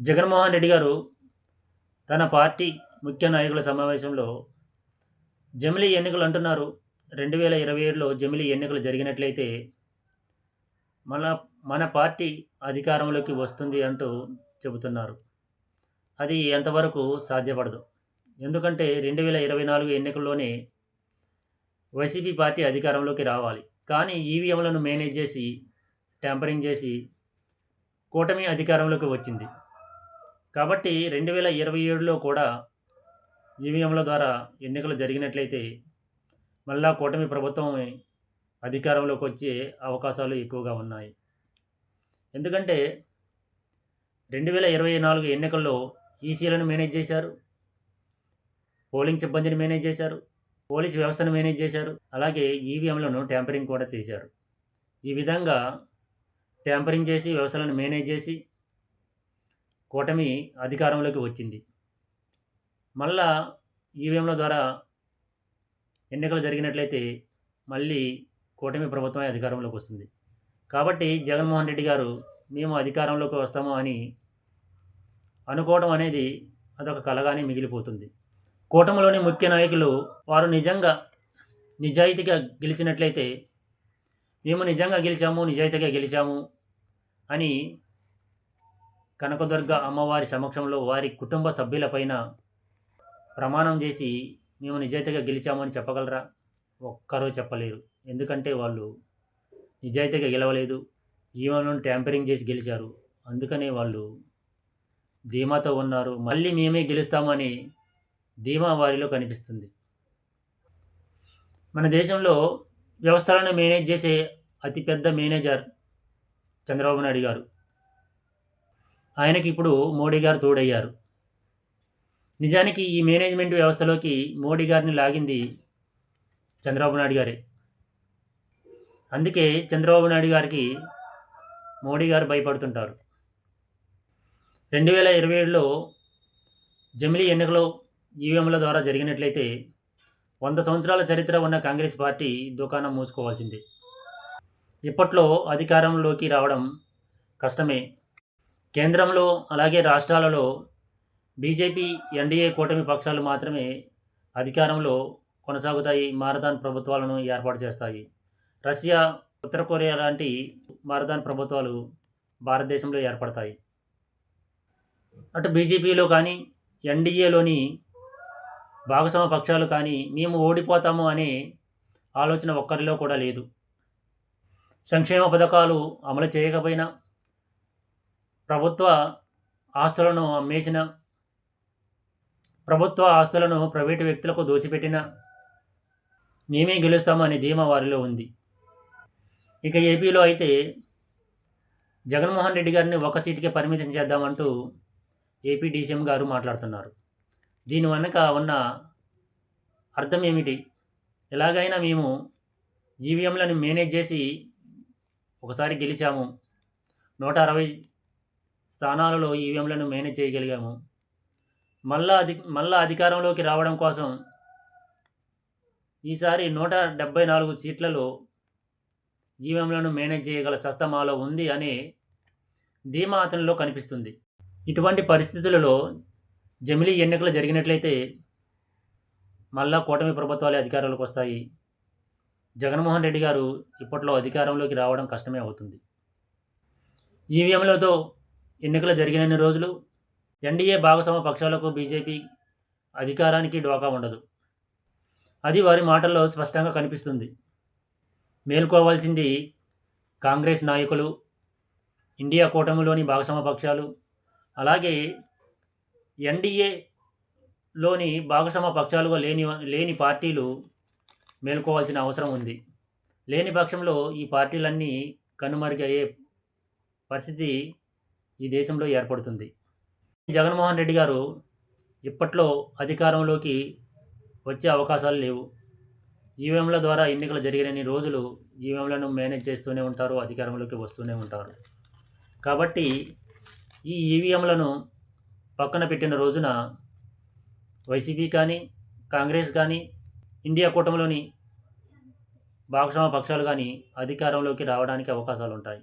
జగన్మోహన్ రెడ్డి గారు తన పార్టీ ముఖ్య నాయకుల సమావేశంలో జమిలీ ఎన్నికలు అంటున్నారు. రెండు వేల ఇరవై ఏడులో జమిలీ ఎన్నికలు జరిగినట్లయితే మన మన పార్టీ అధికారంలోకి వస్తుంది అంటూ చెబుతున్నారు. అది ఎంతవరకు సాధ్యపడదు. ఎందుకంటే రెండు వేల ఇరవై నాలుగు ఎన్నికల్లోనే వైసీపీ పార్టీ అధికారంలోకి రావాలి. కానీ ఈవీఎంలను మేనేజ్ చేసి ట్యాంపరింగ్ చేసి కూటమి అధికారంలోకి వచ్చింది. కాబట్టి రెండు వేల ఇరవై ఏడులో కూడా ఈవీఎంల ద్వారా ఎన్నికలు జరిగినట్లయితే మళ్ళా కూటమి ప్రభుత్వం అధికారంలోకి వచ్చే అవకాశాలు ఎక్కువగా ఉన్నాయి. ఎందుకంటే రెండు వేల ఇరవై నాలుగు ఎన్నికల్లో ఈసీలను మేనేజ్ చేశారు పోలింగ్ సిబ్బందిని మేనేజ్ చేశారు పోలీస్ వ్యవస్థను మేనేజ్ చేశారు అలాగే ఈవీఎంలను ట్యాంపరింగ్ కూడా చేశారు. ఈ విధంగా ట్యాంపరింగ్ చేసి వ్యవస్థలను మేనేజ్ చేసి కూటమి అధికారంలోకి వచ్చింది. మళ్ళా ఈవీఎంల ద్వారా ఎన్నికలు జరిగినట్లయితే మళ్ళీ కూటమి ప్రభుత్వమే అధికారంలోకి వస్తుంది. కాబట్టి జగన్మోహన్ రెడ్డి గారు మేము అధికారంలోకి వస్తాము అని అనుకోవడం అనేది అదొక కలగానే మిగిలిపోతుంది. కూటమిలోని ముఖ్య నాయకులు వారు నిజంగా నిజాయితీగా గెలిచినట్లయితే మేము నిజంగా గెలిచాము నిజాయితీగా గెలిచాము అని కనకదుర్గ అమ్మవారి సమక్షంలో వారి కుటుంబ సభ్యులపైన ప్రమాణం చేసి మేము నిజాయితీగా గెలిచామని చెప్పగలరా? ఒక్కరూ చెప్పలేరు. ఎందుకంటే వాళ్ళు నిజాయితీగా గెలవలేదు. జీవనం ట్యాంపరింగ్ చేసి గెలిచారు. అందుకనే వాళ్ళు ధీమాతో ఉన్నారు. మళ్ళీ మేమే గెలుస్తామని ధీమా వారిలో కనిపిస్తుంది. మన దేశంలో వ్యవస్థలను మేనేజ్ చేసే అతిపెద్ద మేనేజర్ చంద్రబాబు నాయుడు గారు. ఆయనకి ఇప్పుడు మోడీ గారు తోడయ్యారు. నిజానికి ఈ మేనేజ్మెంట్ వ్యవస్థలోకి మోడీ గారిని లాగింది చంద్రబాబు నాయుడు గారే. అందుకే చంద్రబాబు నాయుడు గారికి మోడీ గారు భయపడుతుంటారు. రెండు వేల ఇరవై ఏడులో జమిలీ ఎన్నికలు ఈవీఎంల ద్వారా జరిగినట్లయితే వంద సంవత్సరాల చరిత్ర ఉన్న కాంగ్రెస్ పార్టీ దుకాణం మూసుకోవాల్సిందే. ఇప్పట్లో అధికారంలోకి రావడం కష్టమే. కేంద్రంలో అలాగే రాష్ట్రాలలో బీజేపీ ఎన్డీఏ కూటమి పక్షాలు మాత్రమే అధికారంలో కొనసాగుతాయి. మారదాన్ ప్రభుత్వాలను ఏర్పాటు చేస్తాయి. రష్యా ఉత్తర కొరియా లాంటి మారదాన్ ప్రభుత్వాలు భారతదేశంలో ఏర్పడతాయి. అటు బీజేపీలో కానీ ఎన్డీఏలోని భాగస్వామ పక్షాలు కానీ మేము ఓడిపోతాము అనే ఆలోచన ఒక్కరిలో కూడా లేదు. సంక్షేమ పథకాలు అమలు చేయకపోయినా ప్రభుత్వ ఆస్తులను అమ్మేసిన ప్రభుత్వ ఆస్తులను ప్రైవేటు వ్యక్తులకు దోచిపెట్టిన మేమే గెలుస్తామని ధీమా వారిలో ఉంది. ఇక ఏపీలో అయితే జగన్మోహన్ రెడ్డి గారిని ఒక సీటుకే పరిమితం చేద్దామంటూ ఏపీ డీసీఎం గారు మాట్లాడుతున్నారు. దీని వెనక ఉన్న అర్థం ఏమిటి? ఎలాగైనా మేము ఈవీఎంలను మేనేజ్ చేసి ఒకసారి గెలిచాము. నూట అరవై స్థానాలలో ఈవీఎంలను మేనేజ్ చేయగలిగాము. మళ్ళా అధి మళ్ళా అధికారంలోకి రావడం కోసం ఈసారి నూట డెబ్బై నాలుగు సీట్లలో ఈవీఎంలను మేనేజ్ చేయగల సస్తమాలో ఉంది అనే ధీమా అతనిలో కనిపిస్తుంది. ఇటువంటి పరిస్థితులలో జమిలీ ఎన్నికలు జరిగినట్లయితే మళ్ళా కూటమి ప్రభుత్వాలే అధికారంలోకి వస్తాయి. జగన్మోహన్ రెడ్డి గారు ఇప్పట్లో అధికారంలోకి రావడం కష్టమే అవుతుంది. ఈవీఎంలతో ఎన్నికలు జరిగినన్ని రోజులు ఎన్డీఏ భాగస్వామ పక్షాలకు బీజేపీ అధికారానికి డోకా ఉండదు. అది వారి మాటల్లో స్పష్టంగా కనిపిస్తుంది. మేల్కోవాల్సింది కాంగ్రెస్ నాయకులు ఇండియా కూటమిలోని భాగస్వామ పక్షాలు అలాగే ఎన్డీఏలోని భాగస్వామ పక్షాలుగా లేని లేని పార్టీలు మేల్కోవాల్సిన అవసరం ఉంది. లేని పక్షంలో ఈ పార్టీలన్నీ కనుమరుగయ్యే పరిస్థితి ఈ దేశంలో ఏర్పడుతుంది. జగన్మోహన్ రెడ్డి గారు ఇప్పట్లో అధికారంలోకి వచ్చే అవకాశాలు లేవు. ఈవీఎంల ద్వారా ఎన్నికలు జరిగినన్ని రోజులు ఈవీఎంలను మేనేజ్ చేస్తూనే ఉంటారు అధికారంలోకి వస్తూనే ఉంటారు. కాబట్టి ఈ ఈవీఎంలను పక్కన పెట్టిన రోజున వైసీపీ కానీ కాంగ్రెస్ కానీ ఇండియా కూటమిలోని భాగస్వామ్య పక్షాలు కానీ అధికారంలోకి రావడానికి అవకాశాలు ఉంటాయి